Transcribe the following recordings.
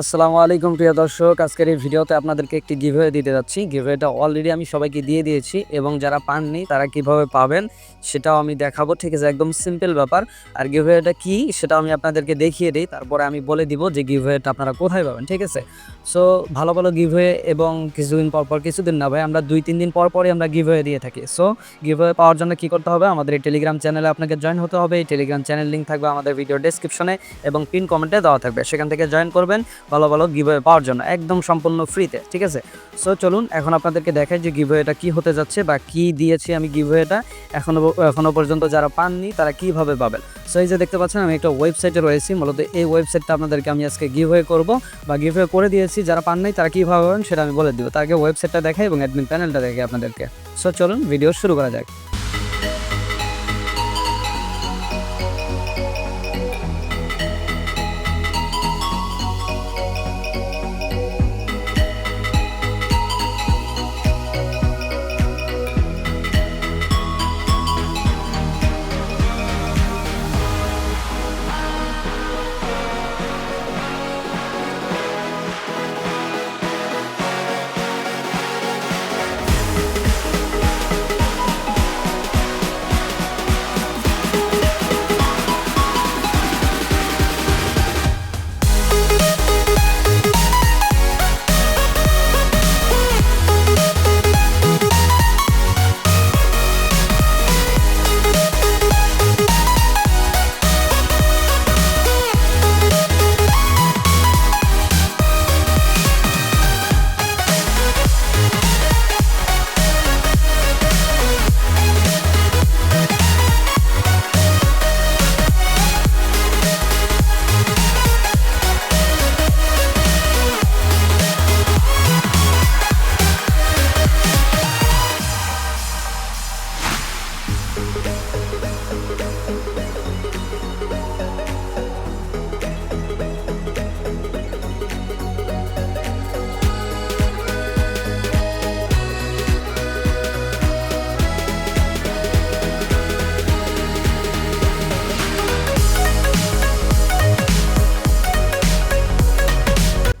আসসালামু আলাইকুম প্রিয় দর্শক, আজকের এই ভিডিওতে আপনাদেরকে একটি গিভওয়ে দিতে যাচ্ছি। গিভওয়েটা অলরেডি আমি সবাইকে দিয়ে দিয়েছি এবং যারা পাননি, তারা কীভাবে পাবেন সেটাও আমি দেখাবো। ঠিক আছে, একদম সিম্পল ব্যাপার। আর গিভওয়েটা কি সেটা আমি আপনাদেরকে দেখিয়ে দিই, তারপরে আমি বলে দিব যে গিভওয়েটা আপনারা কোথায় পাবেন, ঠিক আছে? সো ভালো ভালো গিভওয়ে এবং কিছুদিন পর পর, কিছুদিন না ভাই, আমরা দুই তিন দিন পর পরই আমরা গিভওয়ে দিয়ে থাকি। সো গিভওয়ে পাওয়ার জন্য কি করতে হবে? আমাদের এই টেলিগ্রাম চ্যানেলে আপনাকে জয়েন হতে হবে। এই টেলিগ্রাম চ্যানেল লিঙ্ক থাকবে আমাদের ভিডিও ডেসক্রিপশনে এবং পিন কমেন্টে দেওয়া থাকবে। সেখান থেকে জয়েন করবেন। ভালো ভালো গিভওয়ে পাওয়ার জন্য, একদম সম্পূর্ণ ফ্রিতে ঠিক আছে? সো চলুন, এখন আপনাদেরকে দেখাই যে গিভওয়েটা কি হতে যাচ্ছে বা কি দিয়েছি আমি গিভওয়েটা এখনও এখনও পর্যন্ত যারা পাননি, তারা কীভাবে পাবেন? সো এই যে দেখতে পাচ্ছেন, আমি একটা ওয়েবসাইটে রয়েছি, মূলত এই ওয়েবসাইটটা আপনাদেরকে আমি আজকে গিভওয়ে করব বা গিভওয়ে করে দিয়েছি। যারা পান নাই তারা কীভাবে পাবেন সেটা আমি বলে দিব। তার আগে ওয়েবসাইটটা দেখাই এবং অ্যাডমিন প্যানেলটা দেখে আপনাদেরকে। সো চলুন ভিডিও শুরু করা যাক।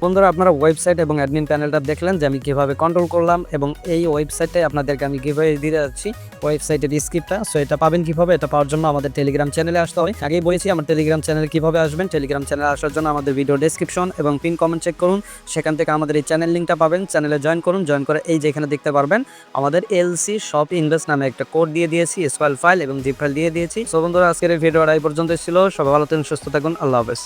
বন্ধুরা, আপনারা ওয়েবসাইট এবং অ্যাডমিন প্যানেলটা দেখলেন যে আমি কীভাবে কন্ট্রোল করলাম এবং এই ওয়েবসাইটে আপনাদেরকে আমি কীভাবে দিতে যাচ্ছি। ওয়েবসাইটের স্ক্রিপ্টটা সো এটা পাবেন কীভাবে, এটা পাওয়ার জন্য আমাদের টেলিগ্রাম চ্যানেলে আসতে হবে। আগেই বলেছি, আমার টেলিগ্রাম চ্যানেল কীভাবে আসবেন? টেলিগ্রাম চ্যানেলে আসার জন্য আমাদের ভিডিও ডেসক্রিপশন এবং পিন কমেন্ট চেক করুন। সেখান থেকে আমাদের এই চ্যানেল লিঙ্কটা পাবেন। চ্যানেলে জয়েন করুন জয়েন করে এই যে এখানে দেখতে পারবেন, আমাদের এলসি শপ ইনভেস্ট নামে একটা কোড দিয়ে দিয়েছি স্কোয়াল ফাইল এবং জিপ ফাইল দিয়ে দিয়েছি। সো বন্ধুরা, আজকের এই ভিডিওটা এই পর্যন্ত ছিল। সবাই ভালো থাকুন, সুস্থ থাকুন, আল্লাহ হাফেজ।